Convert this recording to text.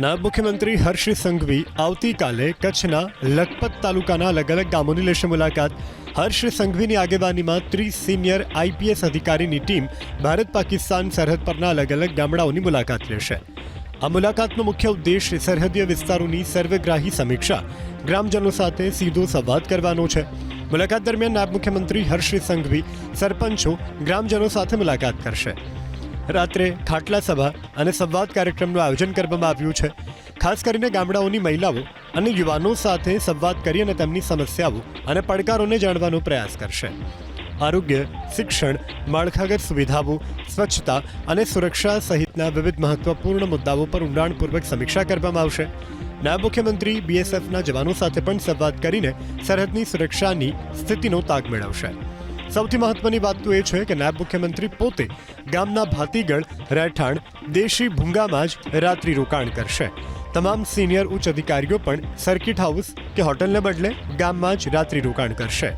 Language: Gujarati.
નાયબ મુખ્યમંત્રી હર્ષ સંઘવી આવતીકાલે કચ્છના લખપત તાલુકાના અલગ અલગ ગામોની લેશે મુલાકાત. હર્ષ સંઘવીની આગેવાનીમાં ત્રીસ સિનિયર આઈપીએસ અધિકારીની ટીમ ભારત પાકિસ્તાન સરહદ પરના અલગ અલગ ગામડાઓની મુલાકાત લેશે. આ મુલાકાતનો મુખ્ય ઉદ્દેશ સરહદીય વિસ્તારોની સર્વગ્રાહી સમીક્ષા, ગ્રામજનો સાથે સીધો સંવાદ કરવાનો છે. મુલાકાત દરમિયાન નાયબ મુખ્યમંત્રી હર્ષ સંઘવી સરપંચો, ગ્રામજનો સાથે મુલાકાત કરશે. રાત્રે ખાટલા સભા અને સંવાદ કાર્યક્રમનું આયોજન કરવામાં આવ્યું છે. ખાસ કરીને ગામડાઓની મહિલાઓ અને યુવાનો સાથે સંવાદ કરી અને તેમની સમસ્યાઓ અને પડકારોને જાણવાનો પ્રયાસ કરશે. આરોગ્ય, શિક્ષણ, માળખાગત સુવિધાઓ, સ્વચ્છતા અને સુરક્ષા સહિતના વિવિધ મહત્વપૂર્ણ મુદ્દાઓ પર ઊંડાણપૂર્વક સમીક્ષા કરવામાં આવશે. નાયબ મુખ્યમંત્રી બીએસએફના જવાનો સાથે પણ સંવાદ કરીને સરહદની સુરક્ષાની સ્થિતિનો તાગ મેળવશે. સૌથી મહત્વની વાત તો એ છે કે નાયબ મુખ્યમંત્રી પોતે ગામના ભાતીગળ, રહેઠાણ, દેશી ભૂંગામાં જ રાત્રિ રોકાણ કરશે. તમામ સિનિયર ઉચ્ચ અધિકારીઓ પણ સર્કિટ હાઉસ કે હોટલને બદલે ગામમાં જ રાત્રિ રોકાણ કરશે.